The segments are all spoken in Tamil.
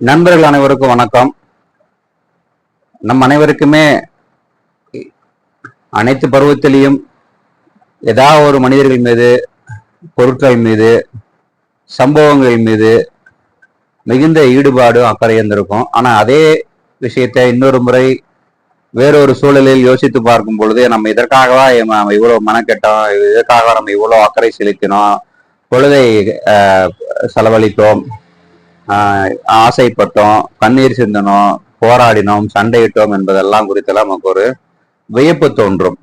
நண்பர்கள் அனைவருக்கும் வணக்கம். நம் அனைவருக்குமே அனைத்து பருவத்திலையும் ஏதாவது ஒரு மனிதர்கள் மீது பொருட்கள் மீது சம்பவங்கள் மீது மிகுந்த ஈடுபாடு அக்கறை இருந்திருக்கும். ஆனா அதே விஷயத்தை இன்னொரு முறை வேறொரு சூழலில் யோசித்து பார்க்கும் பொழுது நம்ம இதற்காகவா நம்ம இவ்வளவு மனக்கெட்டோம் இதற்காக நம்ம இவ்வளவு அக்கறை செலுத்தினோம் பொழுதை செலவழித்தோம் ஆசைப்பட்டோம் கண்ணீர் சிந்தனோம் போராடினோம் சண்டையிட்டோம் என்பதெல்லாம் குறித்தெல்லாம் நமக்கு ஒரு வியப்பு தோன்றும்.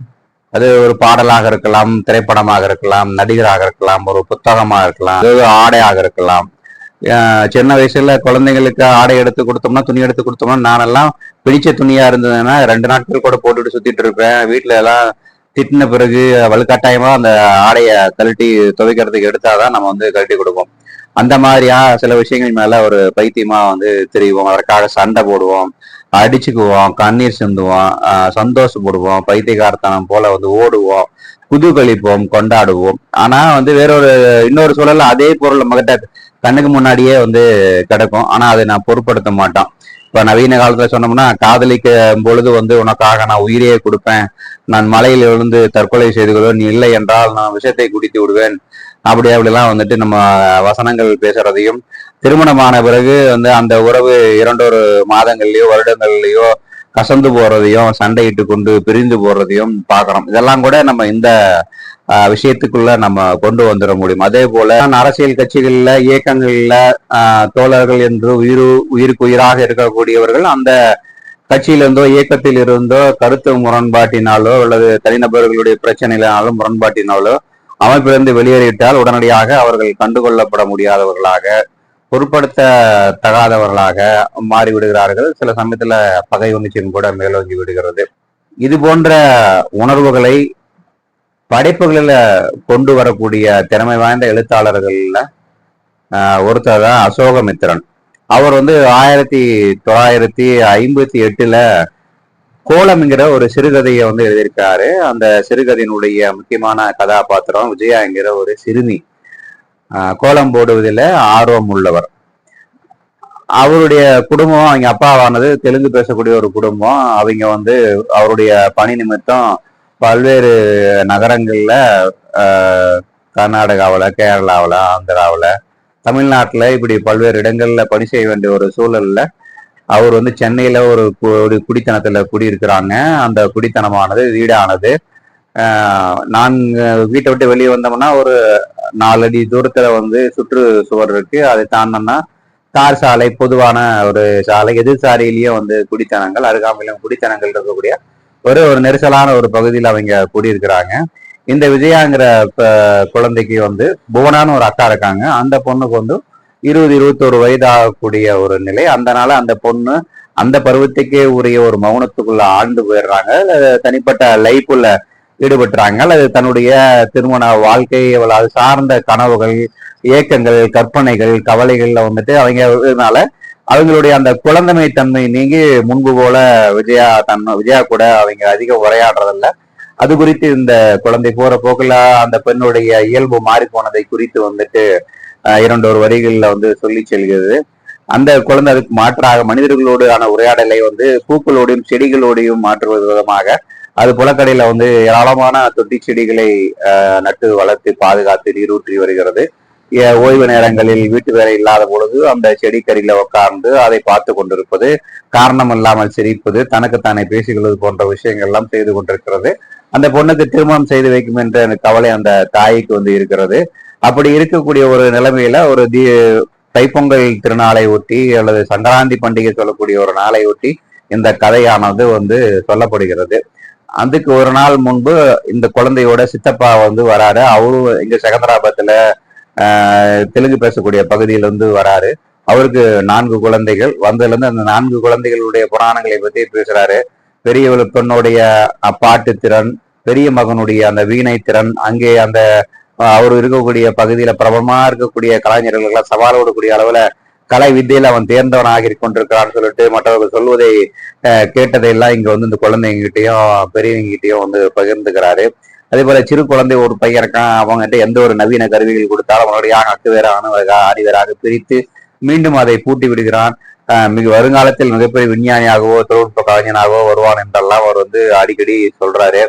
அது ஒரு பாடலாக இருக்கலாம் திரைப்படமாக இருக்கலாம் நடிகராக இருக்கலாம் ஒரு புத்தகமாக இருக்கலாம் அது ஆடையாக இருக்கலாம். சின்ன வயசுல குழந்தைங்களுக்கு ஆடை எடுத்து கொடுத்தோம்னா துணி எடுத்து கொடுத்தோம்னா நானெல்லாம் பிடிச்ச துணியா இருந்ததுன்னா ரெண்டு நாட்கள் கூட போட்டுட்டு சுத்திட்டு இருப்பேன். வீட்டுல எல்லாம் திட்டின பிறகு வலுக்கட்டாயமா அந்த ஆடையை கழட்டி துவைக்கிறதுக்கு எடுத்தாதான் நம்ம வந்து கழட்டி கொடுப்போம். அந்த மாதிரியா சில விஷயங்கள் மேல ஒரு பைத்தியமா வந்து தெரிவோம். அதற்காக சண்டை போடுவோம். அடிச்சுக்குவோம். கண்ணீர் சிந்துவோம். சந்தோஷப்படுவோம். பைத்தியகார்த்தனம் போல வந்து ஓடுவோம். குதூகலிப்போம் கொண்டாடுவோம். ஆனா வந்து வேறொரு இன்னொரு சூழல்ல அதே பொருள் நம்மகிட்ட கண்ணுக்கு முன்னாடியே வந்து கிடக்கும். ஆனா அதை நான் பொருட்படுத்த மாட்டோம். இப்ப நவீன காலத்துல சொன்னோம்னா காதலிக்கும் பொழுது வந்து உனக்காக நான் உயிரையே கொடுப்பேன். நான் மலையில் விழுந்து தற்கொலை செய்து கொள்வேன் நீ இல்லை என்றால் நான் விஷத்தை குடித்து விடுவேன். அப்படி அப்படிலாம் வந்துட்டு நம்ம வசனங்கள் பேசுறதையும் திருமணமான பிறகு வந்து அந்த உறவு இரண்டொரு மாதங்கள்லயோ வருடங்கள்லயோ கசந்து போறதையும் சண்டையிட்டு கொண்டு பிரிந்து போறதையும் பார்க்கறோம் இதெல்லாம் கூட நம்ம இந்த விஷயத்துக்குள்ள நம்ம கொண்டு வந்துட முடியும். அதே போல அரசியல் கட்சிகள்ல இயக்கங்கள்ல தோழர்கள் என்று உயிர் உயிருக்கு உயிராக இருக்கக்கூடியவர்கள் அந்த கட்சியிலிருந்தோ இயக்கத்தில் இருந்தோ கருத்து முரண்பாட்டினாலோ அல்லது தனிநபர்களுடைய பிரச்சனையினாலும் முரண்பாட்டினாலோ அமைப்பிலிருந்து வெளியேறிவிட்டால் உடனடியாக அவர்கள் கண்டுகொள்ளப்பட முடியாதவர்களாக பொருட்படுத்த தகாதவர்களாக மாறிவிடுகிறார்கள். சில சமயத்துல பகை உணர்ச்சியும் கூட மேலோங்கி விடுகிறது. இது போன்ற உணர்வுகளை படைப்புகளில் கொண்டு வரக்கூடிய திறமை வாய்ந்த எழுத்தாளர்கள்ல ஆஹ், ஒருத்தர் தான் அசோகமித்திரன். அவர் வந்து ஆயிரத்தி தொள்ளாயிரத்தி ஐம்பத்தி எட்டுல கோலம்ங்கிற ஒரு சிறுகதையை வந்து எழுதியிருக்காரு. அந்த சிறுகதையினுடைய முக்கியமான கதாபாத்திரம் விஜயா என்கிற ஒரு சிறுமி. கோலம் போடுவதில் ஆர்வம் உள்ளவர். அவருடைய குடும்பம் அவங்க அப்பாவானது தெலுங்கு பேசக்கூடிய ஒரு குடும்பம். அவங்க வந்து அவருடைய பணி நிமித்தம் பல்வேறு நகரங்களில் கர்நாடகாவில் கேரளாவில் ஆந்திராவில் தமிழ்நாட்டில் இப்படி பல்வேறு இடங்களில் பணி செய்ய வேண்டிய ஒரு சூழலில் அவர் வந்து சென்னையில ஒரு கு- ஒரு குடித்தனத்துல குடியிருக்கிறாங்க. அந்த குடித்தனமானது வீடானது. நாங்கள் நான் வீட்டை விட்டு வெளியே வந்தோம்னா ஒரு நாலடி தூரத்துல வந்து சுற்று சுவர் இருக்கு. அதை தாண்டினோம்னா தார் சாலை பொதுவான ஒரு சாலை எதிர் சாலையிலயும் வந்து குடித்தனங்கள் அருகாமையிலும் குடித்தனங்கள் இருக்கக்கூடிய ஒரு ஒரு நெரிசலான ஒரு பகுதியில் அவங்க குடியிருக்கிறாங்க. இந்த விஜயாங்கிற குழந்தைக்கு வந்து புவனான்னு ஒரு அக்கா இருக்காங்க. அந்த பொண்ணுக்கு வந்து இருபது இருபத்தோரு வயது ஆகக்கூடிய ஒரு நிலை. அந்தனால அந்த பொண்ணு அந்த பருவத்துக்கே உரிய ஒரு மௌனத்துக்குள்ள ஆழ்ந்து போயிடுறாங்க. அல்லது தனிப்பட்ட லைஃப்ல ஈடுபட்டுறாங்க. அல்லது தன்னுடைய திருமண வாழ்க்கை அவள் அது சார்ந்த கனவுகள் ஏக்கங்கள் கற்பனைகள் கவலைகள்ல வந்துட்டு அவங்க இதனால அவங்களுடைய அந்த குழந்தைமை தன்மை நீங்கி முன்பு போல விஜயா தன் விஜயா கூட அவங்க அதிகம் உரையாடுறதில்ல. அது குறித்து இந்த குழந்தை போற போக்குல அந்த பெண்ணுடைய இயல்பு மாறி போனதை குறித்து வந்துட்டு இரண்டு ஒரு வரிகளில் வந்து சொல்லி செல்கிறது. அந்த குழந்தை அதுக்கு மாற்றாக மனிதர்களோடான உரையாடலை வந்து பூக்களோடையும் செடிகளோடையும் மாற்றுவது விதமாக அது புலக்கடையில வந்து ஏராளமான தொட்டி செடிகளை நட்டு வளர்த்து பாதுகாத்து நீரூற்றி வருகிறது. ஏ- ஓய்வு நேரங்களில் வீட்டு வேலை இல்லாத பொழுது அந்த செடிக்கடியில உட்கார்ந்து அதை பார்த்து கொண்டிருப்பது காரணம் இல்லாமல் சிரிப்பது தனக்குத்தானே பேசிக்கொள்வது போன்ற விஷயங்கள் எல்லாம் செய்து கொண்டிருக்கிறது. அந்த பொண்ணுக்கு திருமணம் செய்து வைக்கும் என்ற கவலை அந்த தாய்க்கு வந்து இருக்கிறது. அப்படி இருக்கக்கூடிய ஒரு நிலைமையில ஒரு தீ தைப்பொங்கல் திருநாளை ஒட்டி அல்லது சங்கராந்தி பண்டிகை சொல்லக்கூடிய ஒரு நாளை ஒட்டி இந்த கதையானது வந்து சொல்லப்படுகிறது. அதுக்கு ஒரு நாள் முன்பு இந்த குழந்தையோட சித்தப்பா வந்து வராரு. அவரும் இங்க செகந்தராபாத்துல தெலுங்கு பேசக்கூடிய பகுதியில இருந்து வராரு. அவருக்கு நான்கு குழந்தைகள். வந்ததுலேருந்து அந்த நான்கு குழந்தைகளுடைய புராணங்களை பத்தி பேசுறாரு. பெரிய பெண்ணுடைய பாட்டு திறன் பெரிய மகனுடைய அந்த வீணை திறன் அங்கே அந்த அவர் இருக்கக்கூடிய பகுதியில பிரபலமா இருக்கக்கூடிய கலைஞர்களுக்கெல்லாம் சவால் விடக்கூடிய அளவுல கலை வித்தையில அவன் தேர்ந்தவனாக கொண்டிருக்கிறான்னு சொல்லிட்டு மற்றவர்கள் சொல்வதை கேட்டதையெல்லாம் இங்க வந்து இந்த குழந்தைங்கிட்டையும் பெரியவங்கிட்டையும் வந்து பகிர்ந்துக்கிறாரு. அதே போல சிறு குழந்தை ஒரு பையன் இருக்கான். அவங்ககிட்ட எந்த ஒரு நவீன கருவிகள் கொடுத்தாலும் அவனுடைய அக்கு வேறான ஆணி பிரித்து மீண்டும் அதை பூட்டி விடுகிறான். மிக வருங்காலத்தில் மிகப்பெரிய விஞ்ஞானியாகவோ தொழில்நுட்ப கலைஞனாகவோ வருவான் என்றெல்லாம் அவர் வந்து அடிக்கடி சொல்றாரு.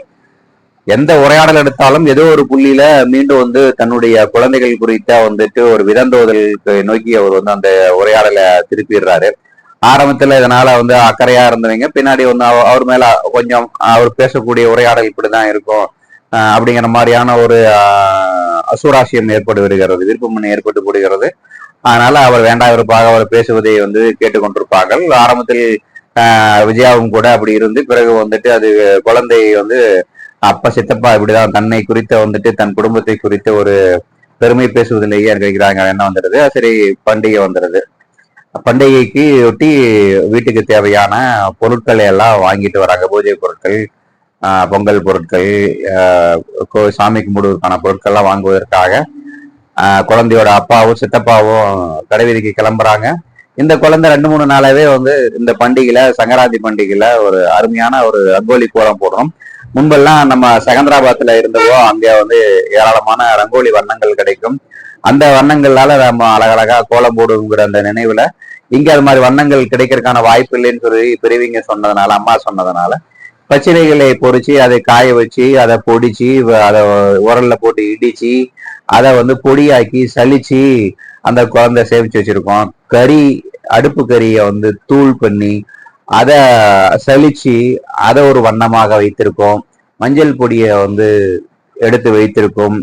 எந்த உரையாடல் எடுத்தாலும் ஏதோ ஒரு புள்ளியில மீண்டும் வந்து தன்னுடைய குழந்தைகள் குறித்த வந்துட்டு ஒரு விதந்தோதலுக்கு நோக்கி அவர் வந்து அந்த உரையாடலை திருப்பிடுறாரு. ஆரம்பத்துல இதனால வந்து அக்கறையா இருந்தவங்க பின்னாடி வந்து அவர் மேல கொஞ்சம் அவர் பேசக்கூடிய உரையாடல் இப்படிதான் இருக்கும் அப்படிங்கிற மாதிரியான ஒரு அசுராசியம் ஏற்பட்டு வருகிறது விருப்பமணி ஏற்பட்டு போடுகிறது அதனால அவர் வேண்டாம் அவர் பேசுவதை வந்து கேட்டுக்கொண்டிருப்பார்கள். ஆரம்பத்தில் ஆஹ், விஜயாவும் கூட அப்படி இருந்து பிறகு வந்துட்டு அது குழந்தை வந்து அப்பா சித்தப்பா இப்படிதான் தன்னை குறித்த வந்துட்டு தன் குடும்பத்தை குறித்த ஒரு பெருமை பேசுவதிலேயே இருக்கிறாங்க. என்ன வந்துடுது? சரி பண்டிகை வந்துடுது. பண்டிகைக்கு ஒட்டி வீட்டுக்கு தேவையான பொருட்களை எல்லாம் வாங்கிட்டு வராங்க. பூஜை பொருட்கள் ஆஹ் பொங்கல் பொருட்கள் ஆஹ் கோ- சாமி கும்பிடுவதற்கான பொருட்கள்லாம் வாங்குவதற்காக ஆஹ் குழந்தையோட அப்பாவும் சித்தப்பாவும் கடைவீதிக்கு கிளம்புறாங்க. இந்த குழந்தை ரெண்டு மூணு நாளாவே வந்து இந்த பண்டிகையில சங்கராந்தி பண்டிகையில ஒரு அருமையான ஒரு ரங்கோலி கோலம் போடுறோம் முன்பெல்லாம் நம்ம செகந்திராபாத்ல இருந்தவோ அங்கே வந்து ஏராளமான ரங்கோலி வண்ணங்கள் கிடைக்கும். அந்த வண்ணங்களால நம்ம அழகழகா கோலம் போடுங்கிற அந்த நினைவுல இங்க அது மாதிரி வண்ணங்கள் கிடைக்கிறதுக்கான வாய்ப்பு இல்லைன்னு சொல்லி பெரியவங்க சொன்னதுனால அம்மா சொன்னதுனால பச்சிலைகளை பொறிச்சு அதை காய வச்சு அதை பொடிச்சு அதை உரல்ல போட்டு இடிச்சு அதை வந்து பொடியாக்கி சலிச்சு அந்த குழந்தை சேமிச்சு வச்சிருக்கோம். கறி அடுப்பு கறியை வந்து தூள் பண்ணி அதை சலிச்சு அதை ஒரு வண்ணமாக வைத்திருக்கோம். மஞ்சள் பொடியை வந்து எடுத்து வைத்திருக்கோம்.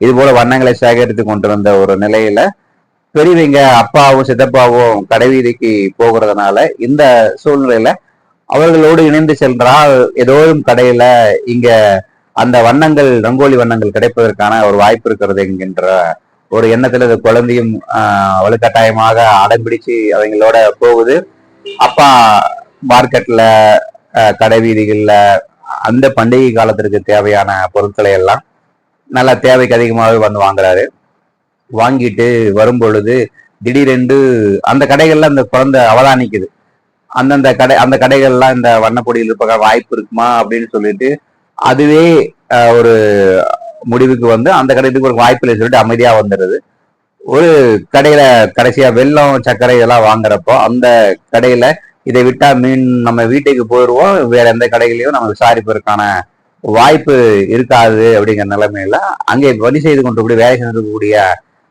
இது போல வண்ணங்களை சேகரித்து கொண்டு வந்த ஒரு நிலையில பெரியவங்க அப்பாவும் சித்தப்பாவும் கடைவீதிக்கு போகிறதுனால இந்த சூழ்நிலையில அவர்களோடு இணைந்து சென்றால் ஏதோதும் கடையில இங்க அந்த வண்ணங்கள் ரங்கோலி வண்ணங்கள் கிடைப்பதற்கான ஒரு வாய்ப்பு இருக்கிறது என்கின்ற ஒரு எண்ணத்துல இந்த குழந்தையும் ஆஹ், வலுக்கட்டாயமாக அடம்பிடிச்சு அவங்களோட போகுது. அப்பா மார்க்கெட்ல கடை வீதிகளில் அந்த பண்டிகை காலத்திற்கு தேவையான பொருட்களை எல்லாம் நல்ல தேவைக்கு அதிகமாகவே வந்து வாங்குறாரு. வாங்கிட்டு வரும் பொழுது திடீரென்று அந்த கடைகள்ல அந்த குழந்தை அவதானிக்குது. அந்தந்த கடை அந்த கடைகள்லாம் இந்த வண்ணப்பொடியில் இருப்ப வாய்ப்பு இருக்குமா அப்படின்னு சொல்லிட்டு அதுவே ஒரு முடிவுக்கு வந்து அந்த கடைக்கு ஒரு வாய்ப்பு இல்லை சொல்லிட்டு அமைதியா வந்துடுது. ஒரு கடையில கடைசியா வெள்ளம் சர்க்கரை இதெல்லாம் வாங்குறப்போ அந்த கடையில இதை விட்டா மீன் நம்ம வீட்டுக்கு போயிடுவோம் வேற எந்த கடைகளையும் நம்ம விசாரிப்பதற்கான வாய்ப்பு இருக்காது அப்படிங்கிற நிலைமையில அங்கே பணி செய்து கொண்டிருக்கக்கூடிய வேலை செஞ்சிருக்கக்கூடிய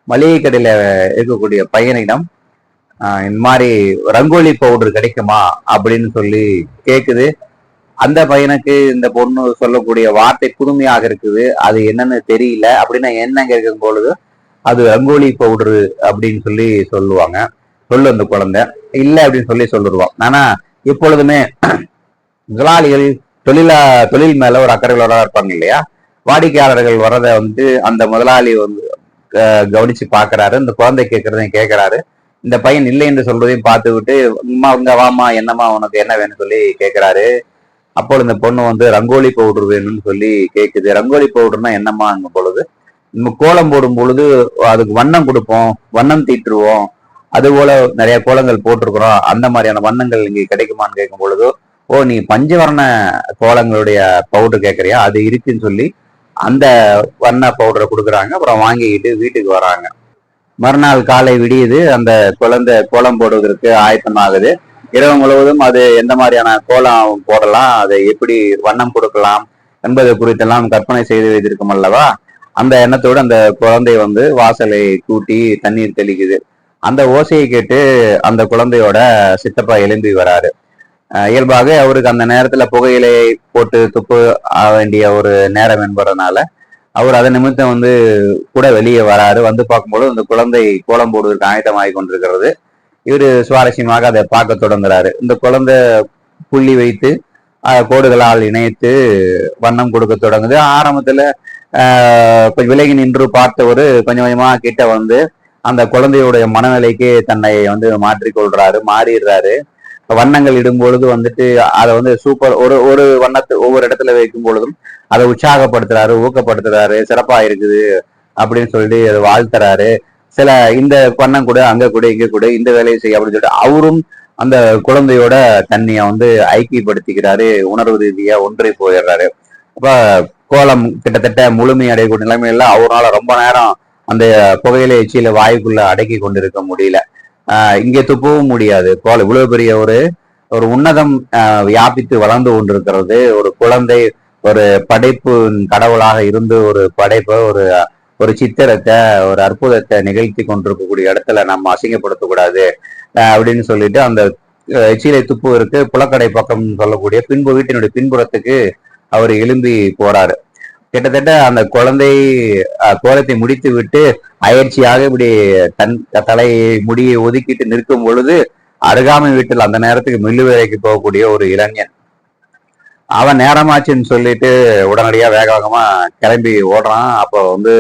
மளிகை கடையில இருக்கக்கூடிய பையனிடம் இந்த மாதிரி ரங்கோலி பவுடர் கிடைக்குமா? அப்படின்னு சொல்லி கேக்குது. அந்த பையனுக்கு இந்த பொண்ணு சொல்லக்கூடிய வார்த்தை புதுமையாக இருக்குது. அது என்னன்னு தெரியல. அப்படின்னா என்ன கேட்கும் பொழுது அது ரங்கோலி பவுடரு அப்படின்னு சொல்லி சொல்லுவாங்க. சொல்லு அந்த குழந்தை. இல்லை அப்படின்னு சொல்லி சொல்லிடுவான். ஆனா எப்பொழுதுமே முதலாளிகள் தொழிலா தொழில் மேல ஒரு அக்கறைகளோட இருப்பாங்க இல்லையா? வாடிக்கையாளர்கள் வர்றதை வந்து அந்த முதலாளி வந்து கவனிச்சு பாக்குறாரு இந்த குழந்தை கேட்கறதையும் கேட்கிறாரு. இந்த பையன் இல்லை என்று சொல்றதையும் பார்த்து விட்டு அம்மா இங்க வாமா என்னம்மா உனக்கு என்ன வேணும்னு சொல்லி கேட்கிறாரு. அப்போ இந்த பொண்ணு வந்து ரங்கோலி பவுடர் வேணும்னு சொல்லி கேட்குது. ரங்கோலி பவுடர்னா என்னம்மாங்கும் பொழுது நம்ம கோலம் போடும் பொழுது அதுக்கு வண்ணம் கொடுப்போம். வண்ணம் தீட்டுருவோம். அது போல நிறைய கோலங்கள் போட்டிருக்கிறோம். அந்த மாதிரியான வண்ணங்கள் இங்கே கிடைக்குமான்னு கேட்கும் பொழுது ஓ நீ பஞ்சவர்ண கோலங்களுடைய பவுடர் கேட்குறியா? அது இருக்குன்னு சொல்லி அந்த வண்ண பவுடரை கொடுக்குறாங்க. அப்புறம் வாங்கிக்கிட்டு வீட்டுக்கு வராங்க. மறுநாள் காலை விடியுது. அந்த குழந்தை கோலம் போடுவதற்கு ஆயத்தமாகுது இரவு முழுவதும் அது எந்த மாதிரியான கோலம் போடலாம்? அதை எப்படி வண்ணம் கொடுக்கலாம்? என்பது குறித்தெல்லாம் கற்பனை செய்து வைத்திருக்கும் அல்லவா? அந்த எண்ணத்தோடு அந்த குழந்தை வந்து வாசலை கூட்டி தண்ணீர் தெளிக்குது. அந்த ஓசையை கேட்டு அந்த குழந்தையோட சித்தப்பா எழும்பி வராரு. இயல்பாக அவருக்கு அந்த நேரத்துல புகையிலையை போட்டு துப்பு ஆக வேண்டிய ஒரு நேரம் என்பதனால அவர் அதை நிமித்தம் வந்து கூட வெளியே வராரு. வந்து பார்க்கும்போது அந்த குழந்தை கோலம் போடுவதற்கு ஆயத்தமாகி கொண்டிருக்கிறது. இவர் சுவாரஸ்யமாக அதை பார்க்க தொடங்குறாரு. இந்த குழந்தை புள்ளி வைத்து கோடுகளால் இணைத்து வண்ணம் கொடுக்க தொடங்குது. ஆரம்பத்துல ஆஹ், கொஞ்சம் விலகி நின்று பார்த்தவர் கொஞ்சம் கொஞ்சமா கிட்ட வந்து அந்த குழந்தையுடைய மனநிலைக்கு தன்னை வந்து மாற்றிக்கொள்றாரு மாறிடுறாரு. வண்ணங்கள் இடும் பொழுது வந்துட்டு அதை வந்து சூப்பர் ஒரு ஒரு வண்ணத்தை ஒவ்வொரு இடத்துல வைக்கும் பொழுதும் அதை உற்சாகப்படுத்துறாரு ஊக்கப்படுத்துறாரு சிறப்பா இருக்குது அப்படின்னு சொல்லிட்டு அதை வாழ்த்துறாரு. சில இந்த வண்ணம் கூட அங்க கூட இங்க கூட இந்த வேலையை செய்ய அப்படின்னு சொல்லிட்டு அவரும் அந்த குழந்தையோட தண்ணிய வந்து ஐக்கியப்படுத்திக்கிறாரு உணர்வு ரீதியா ஒன்றை போயிடுறாரு. அப்ப கோலம் கிட்டத்தட்ட முழுமை அடையக்கூடிய நிலைமையில அவரால் ரொம்ப நேரம் அந்த புகையிலை எச்சியில வாய்க்குள்ள அடக்கி கொண்டிருக்க முடியல. ஆஹ் இங்கே துப்பவும் முடியாது. கோலம் இவ்வளவு பெரிய ஒரு ஒரு உன்னதம் வியாபித்து வளர்ந்து கொண்டிருக்கிறது. ஒரு குழந்தை ஒரு படைப்பு கடவுளாக இருந்து ஒரு படைப்பை ஒரு ஒரு சித்திரத்தை ஒரு அற்புதத்தை நிகழ்த்தி கொண்டிருக்கக்கூடிய இடத்துல நம்ம அசிங்கப்படுத்தக்கூடாது அப்படின்னு சொல்லிட்டு அந்த அஹ், எச்சிலை துப்புவதற்கு புலக்கடை பக்கம் சொல்லக்கூடிய பின்பு வீட்டினுடைய பின்புறத்துக்கு அவர் எழும்பி போறாரு. கிட்டத்தட்ட அந்த குழந்தை கோலத்தை முடித்து விட்டு அயற்சியாக இப்படி தன் தலை முடியை ஒதுக்கிட்டு நிற்கும் பொழுது அருகாமை வீட்டில் அந்த நேரத்துக்கு மில்லு வேலைக்கு போகக்கூடிய ஒரு இளைஞன். அவன் நேரமாச்சுன்னு சொல்லிட்டு உடனடியாக வேக வேகமா கிளம்பி ஓடுறான். அப்போ வந்து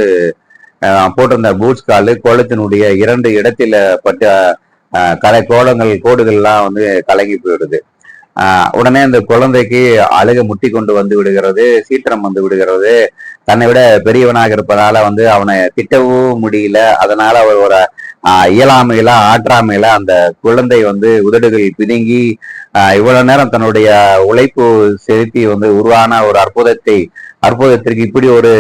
போட்டிருந்த பூட்ஸ் காலு கோலத்தினுடைய இரண்டு இடத்தில பட்ட கலை கோலங்கள் கோடுகள்லாம் வந்து கலங்கி போயிடுது. உடனே அந்த குழந்தைக்கு அழுக முட்டி கொண்டு வந்து விடுகிறது சீற்றம் வந்து விடுகிறது. தன்னை விட பெரியவனாக இருப்பதால வந்து அவனை திட்டவும் முடியல. அதனால அவர் ஒரு இயலாமையில ஆற்றாமையில அந்த குழந்தை வந்து உதடுகள் பிதுங்கி இவ்வளவு நேரம் தன்னுடைய உழைப்பு செலுத்தி வந்து உருவான ஒரு அற்புதத்தை அற்புதத்திற்கு இப்படி ஒரு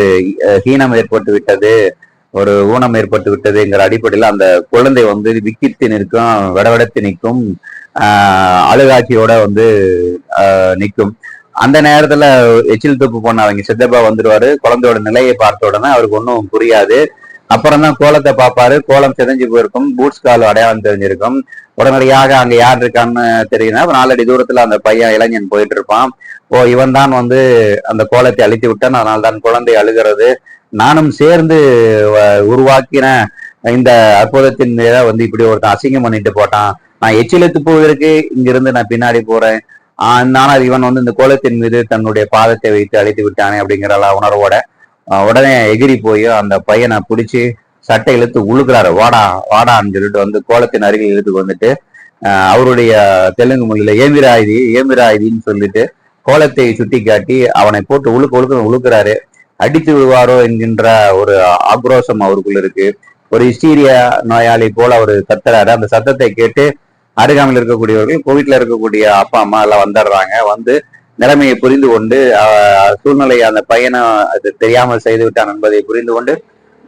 ஹீனம் ஏற்பட்டு விட்டது ஒரு ஊனம் ஏற்பட்டு விட்டதுங்கிற அடிப்படையில் அந்த குழந்தை வந்து விக்கித்து நிற்கும் விடவெடத்து நிற்கும் அழுகாட்சியோட வந்து நிற்கும் அந்த நேரத்துல எச்சில் துப்பு போன அவங்க சித்தப்பா வந்துருவாரு. குழந்தையோட நிலையை பார்த்த உடனே அவருக்கு ஒன்றும் புரியாது. அப்புறம் தான் கோலத்தை பார்ப்பாரு. கோலம் சிதைஞ்சு போயிருக்கும். பூட்ஸ் கால் அடையாளம் தெரிஞ்சிருக்கும். உடனடியாக அங்க யார் இருக்கான்னு தெரியுதுன்னா ஒரு நாலடி தூரத்துல அந்த பையன் இளைஞன் போயிட்டு இருப்பான். ஓ இவன் தான் வந்து அந்த கோலத்தை அழித்து விட்டான். அதனால தான் குழந்தை அழுகிறது. நானும் சேர்ந்து வ- உருவாக்கின இந்த அற்புதத்தின் மீத வந்து இப்படி ஒருத்தன் அசிங்கம் பண்ணிட்டு போட்டான். நான் எச்சிலத்து போவதற்கு இங்கிருந்து நான் பின்னாடி போறேன். ஆனால் இவன் வந்து இந்த கோலத்தின் மீது தன்னுடைய பாதத்தை வைத்து அழைத்து விட்டானே அப்படிங்கிற உணர்வோட உடனே எகிரி போய் அந்த பையனை பிடிச்சி சட்டை இழுத்து உழுக்கிறாரு. வாடா வாடான்னு சொல்லிட்டு வந்து கோலத்தின் அருகில் இழுத்து வந்துட்டு அவருடைய தெலுங்கு மொழியில ஏமிராயுதி ஏமிராயுதின்னு சொல்லிட்டு கோலத்தை சுட்டி காட்டி அவனை போட்டு உழுக்க உழுக்க உழுக்கிறாரு. அடித்து விடுவாரோ என்கின்ற ஒரு ஆக்ரோஷம் அவருக்குள்ள இருக்கு. ஒரு ஹிஸ்டீரியா நோயாளி போல அவர் கத்துறாரு. அந்த சத்தத்தை கேட்டு அருகாமையில் இருக்கக்கூடியவர்கள் கோவிட்ல இருக்கக்கூடிய அப்பா அம்மா எல்லாம் வந்துடுறாங்க. வந்து நிலைமையை புரிந்து கொண்டு சூழ்நிலையை சூழ்நிலை அந்த பையனை அது தெரியாமல் செய்து விட்டான் என்பதை புரிந்து கொண்டு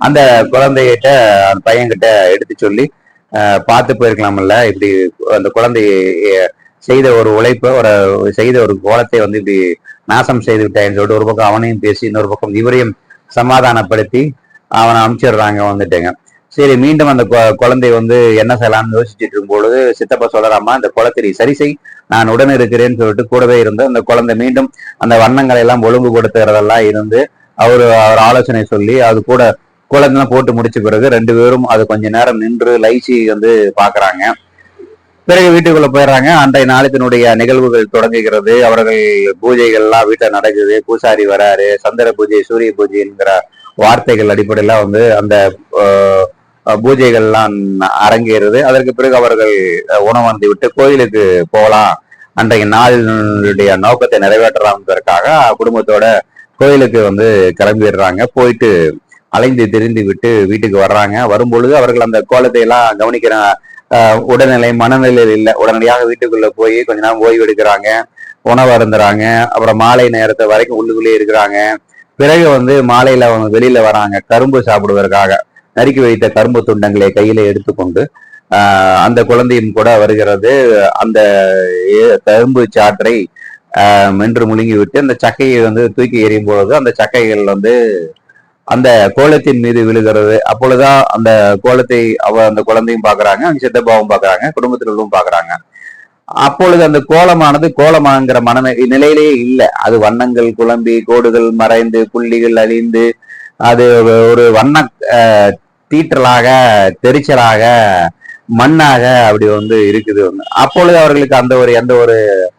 அந்த குழந்தைகிட்ட அந்த பையன்கிட்ட எடுத்து சொல்லி பார்த்து போயிருக்கலாம்ல இப்படி அந்த குழந்தை செய்த ஒரு உழைப்பை ஒரு செய்த ஒரு கோலத்தை வந்து இப்படி நாசம் செய்து விட்டேன்னு சொல்லிட்டு ஒரு பக்கம் அவனையும் பேசி இன்னொரு பக்கம் இவரையும் சமாதானப்படுத்தி அவனை அனுப்பிச்சிடுறாங்க வந்துட்டுங்க. சரி மீண்டும் அந்த குழந்தை வந்து என்ன செய்யலாம்னு யோசிச்சுட்டு இருக்கும்பொழுது சித்தப்பா சொல்லலாமா அந்த குளத்திரி சரி செய் நான் உடன் இருக்கிறேன்னு சொல்லிட்டு கூடவே இருந்து அந்த குழந்தை மீண்டும் அந்த வண்ணங்களை எல்லாம் ஒழுங்குபடுத்துறதெல்லாம் இருந்து அவர் அவர் ஆலோசனை சொல்லி அது கூட குழந்தைலாம் போட்டு முடிச்ச பிறகு ரெண்டு பேரும் அது கொஞ்ச நேரம் நின்று லைச்சி வந்து பாக்குறாங்க. பிறகு வீட்டுக்குள்ள போயிடுறாங்க. அன்றைய நாளத்தினுடைய நிகழ்வுகள் தொடங்குகிறது. அவர்கள் பூஜைகள்லாம் வீட்டில் நடக்குது. பூசாரி வராரு. சந்திர பூஜை சூரிய பூஜைங்கிற வார்த்தைகள் அடிப்படையில வந்து அந்த பூஜைகள்லாம் அரங்கேறுது. அதற்கு பிறகு அவர்கள் உணவந்தி விட்டு கோயிலுக்கு போகலாம். அன்றைய நாளினுடைய நோக்கத்தை நிறைவேற்றலாம்ன்றதுக்காக குடும்பத்தோட கோயிலுக்கு வந்து கிளம்பிடுறாங்க. போயிட்டு அலைந்து திரிந்து விட்டு வீட்டுக்கு வர்றாங்க. வரும்பொழுது அவர்கள் அந்த கோலத்தை எல்லாம் கவனிக்கிற உடல்நிலை மனநிலையில் இல்லை. உடனடியாக வீட்டுக்குள்ள போய் கொஞ்ச நேரம் ஓய்வு எடுக்கிறாங்க. உணவு அருந்துறாங்க. அப்புறம் மாலை நேரத்தை வரைக்கும் உள்ளுக்குள்ளேயே இருக்கிறாங்க. பிறகு வந்து மாலையில அவங்க வெளியில வராங்க. கரும்பு சாப்பிடுவதற்காக. நறுக்கி வைத்த கரும்பு துண்டங்களை கையில எடுத்துக்கொண்டு ஆஹ், அந்த குழந்தையும் கூட வருகிறது. அந்த கரும்பு சாற்றை ஆஹ், மென்று முழுங்கி விட்டு அந்த சக்கையை வந்து தூக்கி எறியும் பொழுது அந்த சக்கைகள் வந்து அந்த கோலத்தின் மீது விழுகிறது. அப்பொழுதுதான் அந்த கோலத்தை அவ அந்த குழந்தையும் பாக்குறாங்க அவங்க சித்தப்பாவும் பாக்குறாங்க குடும்பத்தினரும் பாக்குறாங்க அப்பொழுது அந்த கோலமானது கோலமாங்கிற மன நிலையிலேயே இல்லை. அது வண்ணங்கள் குழம்பி கோடுகள் மறைந்து புள்ளிகள் அழிந்து அது ஒரு வண்ண அஹ், தீற்றலாக தெரிச்சலாக மண்ணாக அப்படி வந்து இருக்குது. வந்து அப்பொழுது அவர்களுக்கு அந்த ஒரு எந்த ஒரு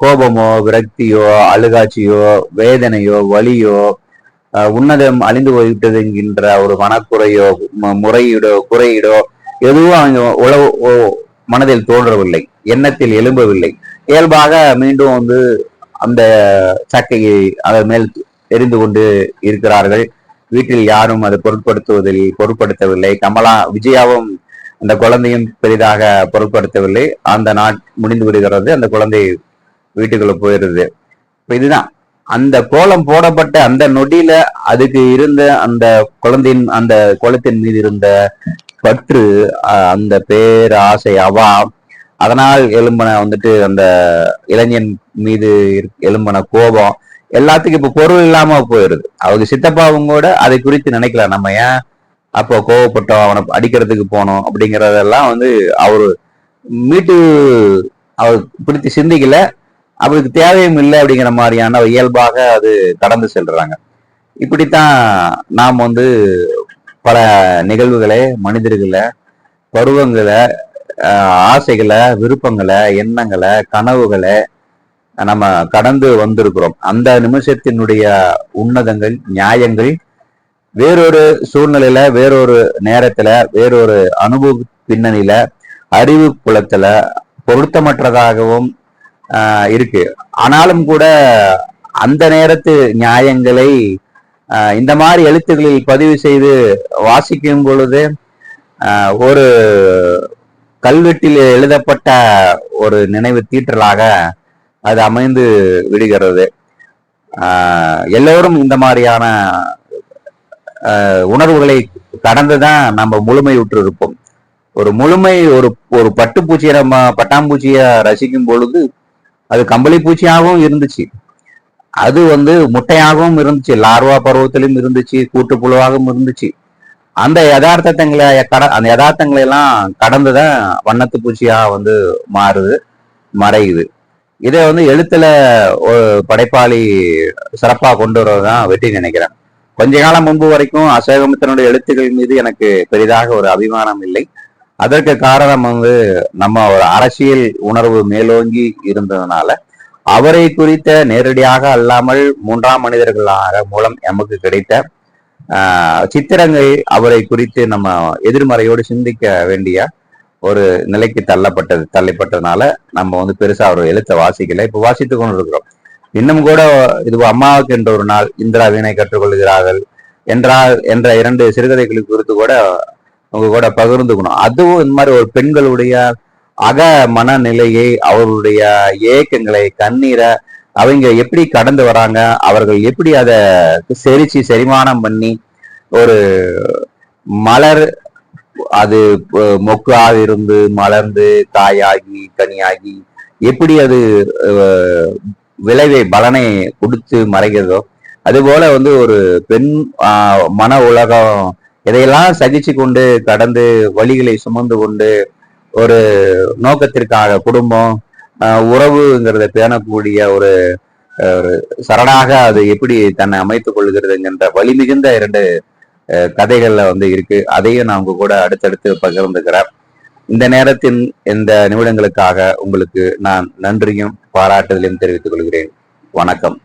கோபமோ விரக்தியோ அழுகாட்சியோ வேதனையோ வலியோ உன்னதம் அழிந்து போய்விட்டது என்கின்ற ஒரு மனக்குறையோ முறையீடோ குறையீடோ எதுவும் அவங்க உழவு ஓ- மனதில் தோன்றவில்லை. எண்ணத்தில் எழும்பவில்லை. இயல்பாக மீண்டும் வந்து அந்த சக்கையை அதன் மேல் எரிந்து கொண்டு இருக்கிறார்கள். வீட்டில் யாரும் அதை பொருட்படுத்துவதில் பொருட்படுத்தவில்லை. கமலா விஜயாவும் அந்த குழந்தையும் பெரிதாக பொருட்படுத்தவில்லை. அந்த நாட் முடிந்து விடுகிறது. அந்த குழந்தை வீட்டுக்குள்ள போயிடுது இதுதான். அந்த கோலம் போடப்பட்ட அந்த நொடியில அதுக்கு இருந்த அந்த குழந்தையின் அந்த கோலத்தின் மீது இருந்த பற்று அஹ் அந்த பேராசை அவா அதனால் எலும்பன வந்துட்டு அந்த இளைஞன் மீது எலும்பன கோபம் எல்லாத்துக்கும் இப்ப பொருள் இல்லாம போயிருது. அவங்க சித்தப்பாவும் கூட அதை குறித்து நினைக்கல நம்ம ஏன் அப்போ கோவப்பட்டோம்? அவனை அடிக்கிறதுக்கு போனோம் அப்படிங்கறதெல்லாம் வந்து அவரு மீட்டு அவர் பிடித்து சிந்திக்கல. அவருக்கு தேவையும் இல்லை அப்படிங்கிற மாதிரியான இயல்பாக அது கடந்து செல்றாங்க. இப்படித்தான் நாம் வந்து பல நிகழ்வுகளை மனிதர்களை பருவங்களை ஆசைகளை விருப்பங்களை எண்ணங்களை கனவுகளை நம்ம கடந்து வந்திருக்கிறோம். அந்த நிமிஷத்தினுடைய உன்னதங்கள் நியாயங்கள் வேறொரு சூழ்நிலையில வேறொரு நேரத்துல வேறொரு அனுபவ பின்னணியில அறிவு புலத்துல பொருத்தமற்றதாகவும் ஆஹ் இருக்கு. ஆனாலும் கூட அந்த நேரத்து நியாயங்களை இந்த மாதிரி எழுத்துக்களில் பதிவு செய்து வாசிக்கும் பொழுது ஆஹ் ஒரு கல்வெட்டில் எழுதப்பட்ட ஒரு நினைவு தீற்றலாக அது அமைந்து விடுகிறது. எல்லோரும் இந்த மாதிரியான உணர்வுகளை உணர்வுகளை கடந்துதான் நம்ம முழுமையுற்று இருப்போம் ஒரு முழுமை ஒரு ஒரு பட்டுப்பூச்சியை நம்ம பட்டாம்பூச்சியை ரசிக்கும் பொழுது அது கம்பளி பூச்சியாகவும் இருந்துச்சு. அது வந்து முட்டையாகவும் இருந்துச்சு லார்வா பருவத்திலும் இருந்துச்சு கூட்டுப்புழுவாகவும் இருந்துச்சு. அந்த யதார்த்தங்களை கட அந்த யதார்த்தங்களை எல்லாம் கடந்துதான் வண்ணத்து பூச்சியா வந்து மாறுது மறையுது. இதை வந்து எழுத்துல ஒரு படைப்பாளி சிறப்பா கொண்டு வருவதுதான் வெற்றி நினைக்கிறேன். கொஞ்ச காலம் முன்பு வரைக்கும் அசோகமித்தனுடைய எழுத்துக்கள் மீது எனக்கு பெரிதாக ஒரு அபிமானம் இல்லை. அதற்கு காரணம் வந்து நம்ம ஒரு அரசியல் உணர்வு மேலோங்கி இருந்ததுனால அவரை குறித்த நேரடியாக அல்லாமல் மூன்றாம் மனிதர்களாக மூலம் எமக்கு கிடைத்த சித்திரங்கள் அவரை குறித்து நம்ம எதிர்மறையோடு சிந்திக்க வேண்டிய ஒரு நிலைக்கு தள்ளப்பட்டது தள்ளப்பட்டதுனால நம்ம வந்து பெருசா அவர் எழுத்த வாசிக்கல. இப்ப வாசித்து கொண்டு இருக்கிறோம் இன்னும் கூட இது அம்மாவுக்கு என்ற ஒரு நாள் இந்திரா வீணை கற்றுக்கொள்கிறார்கள் என்றால் என்ற இரண்டு சிறுகதைகளை குறித்து கூட அவங்க கூட பகிர்ந்துக்கணும். அதுவும் இந்த மாதிரி ஒரு பெண்களுடைய அக மனநிலையை அவர்களுடைய ஏக்கங்களை கண்ணீரை அவங்க எப்படி கடந்து வராங்க அவர்கள் எப்படி அதை செரிச்சு செரிமானம் பண்ணி ஒரு மலர் அது அஹ், மொக்காக இருந்து மலர்ந்து காயாகி கனியாகி எப்படி அது விளைவை பலனை கொடுத்து மறைகிறதோ அது போல வந்து ஒரு பெண் ஆஹ், மன உலகம் இதையெல்லாம் சகிச்சு கொண்டு கடந்து வழிகளை சுமந்து கொண்டு ஒரு நோக்கத்திற்காக குடும்பம் ஆஹ், உறவுங்கிறத பேணக்கூடிய ஒரு சரணாக அது எப்படி தன்னை அமைத்துக் கொள்கிறதுங்கிற வலி மிகுந்த இரண்டு கதைகள்ல வந்து இருக்கு. அதையும் நான் உங்க கூட அடுத்தடுத்து பகிர்ந்துக்கிறேன். இந்த நேரத்தின் இந்த நிமிடங்களுக்காக உங்களுக்கு நான் நன்றியும் பாராட்டுதலையும் தெரிவித்துக் கொள்கிறேன். வணக்கம்.